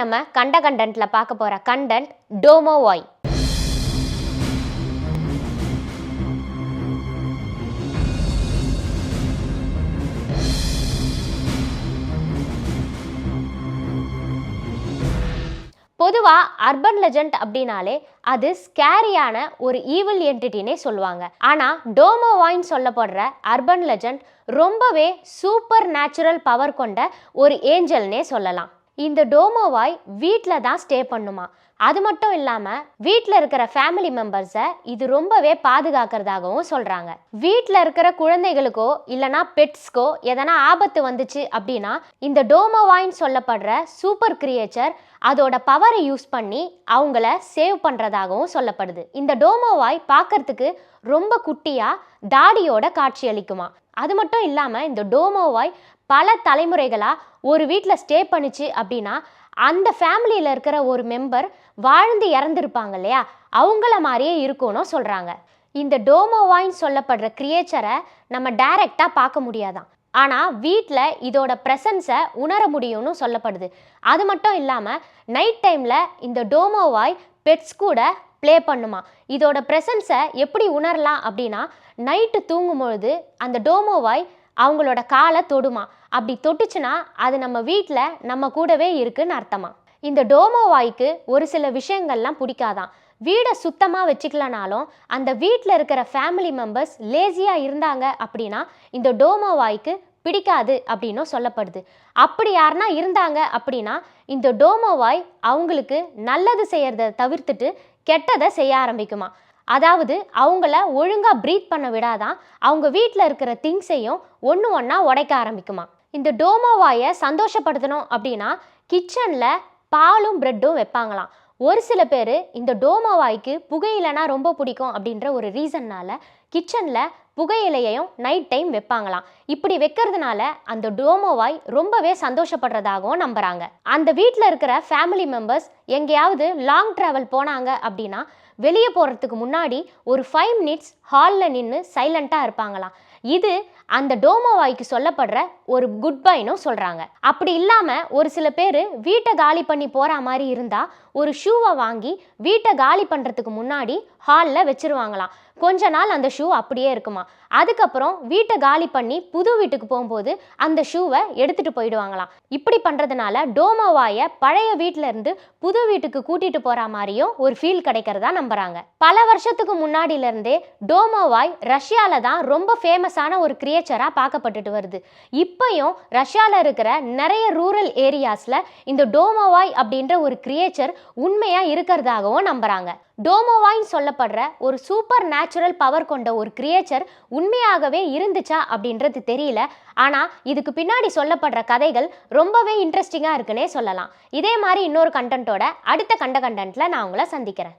நம்ம கண்ட கண்டென்ட்ல பார்க்க போற கண்டென்ட் டோமோவாய் பொதுவாக அர்பன் லெஜண்ட் அப்படின்னாலே அது ஸ்கேரியான ஒரு ஈவில் என்டிட்டினே சொல்லுவாங்க. ஆனால் டோமோவாயின் சொல்லப்படுற அர்பன் லெஜண்ட் ரொம்பவே சூப்பர் நேச்சுரல் பவர் கொண்ட ஒரு ஏஞ்சல்னே சொல்லலாம். இந்த டோமோவாய் வீட்டில் தான் ஸ்டே பண்ணுமா. அது மட்டும் இல்லாமல் வீட்டில் இருக்கிற ஃபேமிலி மெம்பர்ஸை இது ரொம்பவே பாதுகாக்கிறதாகவும் சொல்கிறாங்க வீட்டில் இருக்கிற குழந்தைகளுக்கோ இல்லைனா பெட்ஸ்க்கோ எதனா ஆபத்து வந்துச்சு அப்படின்னா இந்த டோமோவாயின்னு சொல்லப்படுற சூப்பர் கிரியேச்சர் அதோட பவரை யூஸ் பண்ணி அவங்கள சேவ் பண்ணுறதாகவும் சொல்லப்படுது. இந்த டோமோவாய் பார்க்கறதுக்கு ரொம்ப குட்டியாக தாடியோட காட்சியளிக்குமா. அது மட்டும் இல்லாமல் இந்த டோமோவாய் பல தலைமுறைகளாக ஒரு வீட்டில் ஸ்டே பண்ணுச்சு அப்படின்னா அந்த ஃபேமிலியில் இருக்கிற ஒரு மெம்பர் வாழ்ந்து இறந்துருப்பாங்க இல்லையா? அவங்கள மாதிரியே இருக்கணும் சொல்கிறாங்க இந்த டோமோவாயின் சொல்லப்படுற கிரியேச்சரை நம்ம டைரெக்டாக பார்க்க முடியாதான். ஆனால் வீட்டில் இதோட ப்ரெசன்ஸை உணர முடியும்னு சொல்லப்படுது. அது மட்டும் இல்லாமல் நைட் டைமில் இந்த டோமோவாய் பெட்ஸ் கூட ப்ளே பண்ணுமா? இதோட ப்ரெசன்ஸை எப்படி உணரலாம் அப்படின்னா நைட்டு தூங்கும் பொழுது அந்த டோமோவாய் அவங்களோட காலை தொடுமா. அப்படி தொட்டுச்சுன்னா அது நம்ம வீட்டில் நம்ம கூடவே இருக்குன்னு அர்த்தமா. இந்த டோமோவாய்க்கு ஒரு சில விஷயங்கள்லாம் பிடிக்காதான். வீடை சுத்தமாக வச்சுக்கலனாலும் அந்த வீட்டில் இருக்கிற ஃபேமிலி மெம்பர்ஸ் லேசியாக இருந்தாங்க அப்படின்னா இந்த டோமோவாய்க்கு பிடிக்காது அப்படின்னும் சொல்லப்படுது. அப்படி யாருனா இருந்தாங்க அப்படின்னா இந்த டோமோவாய் அவங்களுக்கு நல்லது செய்யறத தவிர்த்துட்டு கெட்டதை செய்ய ஆரம்பிக்குமா. அதாவது அவங்கள ஒழுங்காக ப்ரீத் பண்ண விடாதான் அவங்க வீட்டில் இருக்கிற திங்ஸையும் ஒன்று ஒன்றா உடைக்க ஆரம்பிக்குமா. இந்த டோமோவாயை சந்தோஷப்படுத்தணும் அப்படின்னா கிச்சனில் பாலும் ப்ரெட்டும் வைப்பாங்களாம். ஒரு சில பேர் இந்த டோமோவாய்க்கு புகையிலைனா ரொம்ப பிடிக்கும் அப்படின்ற ஒரு ரீசன்னால் கிச்சனில் புகையிலையையும் நைட் டைம் வைப்பாங்களாம். இப்படி வைக்கிறதுனால அந்த டோமோவாய் ரொம்பவே சந்தோஷப்படுறதாகவும் நம்புகிறாங்க அந்த வீட்டில் இருக்கிற ஃபேமிலி மெம்பர்ஸ் எங்கேயாவது லாங் ட்ராவல் போனாங்க அப்படின்னா வெளியே போகிறதுக்கு முன்னாடி ஒரு ஃபைவ் மினிட்ஸ் ஹாலில் நின்று சைலண்ட்டாக இருப்பாங்களாம். இது அந்த டோமோவாய்க்கு சொல்லப்படுற ஒரு குட் பைனும் சொல்கிறாங்க அப்படி இல்லாமல் ஒரு சில பேர் வீட்டை காலி பண்ணி போகிற மாதிரி இருந்தால் ஒரு ஷூவை வாங்கி வீட்டை காலி பண்ணுறதுக்கு முன்னாடி ஹாலில் வச்சிருவாங்களாம். கொஞ்ச நாள் அந்த ஷூ அப்படியே இருக்குமா. அதுக்கப்புறம் வீட்டை காலி பண்ணி புது வீட்டுக்கு போகும்போது அந்த ஷூவை எடுத்துகிட்டு போயிடுவாங்களாம். இப்படி பண்ணுறதுனால டோமோவாயை பழைய வீட்டிலேருந்து புது வீட்டுக்கு கூட்டிகிட்டு போகிற மாதிரியும் ஒரு ஃபீல் கிடைக்கிறதா நம்புகிறாங்க பல வருஷத்துக்கு முன்னாடியிலேருந்தே டோமோவாய் ரஷ்யாவில் தான் ரொம்ப ஃபேமஸ் ஃபேமஸான ஒரு கிரியேச்சராக பார்க்கப்பட்டுட்டு வருது. இப்பையும் ரஷ்யாவில் இருக்கிற நிறைய ரூரல் ஏரியாஸில் இந்த டோமோவாய் அப்படின்ற ஒரு கிரியேச்சர் உண்மையாக இருக்கிறதாகவும் நம்புகிறாங்க டோமோவாய்ன்னு சொல்லப்படுற ஒரு சூப்பர் நேச்சுரல் பவர் கொண்ட ஒரு கிரியேச்சர் உண்மையாகவே இருந்துச்சா அப்படின்றது தெரியல. ஆனால் இதுக்கு பின்னாடி சொல்லப்படுற கதைகள் ரொம்பவே இன்ட்ரெஸ்டிங்காக இருக்குன்னே சொல்லலாம். இதே மாதிரி இன்னொரு கண்டென்ட்டோட அடுத்த கண்ட கண்டென்ட்டில் நான் உங்களை சந்திக்கிறேன்.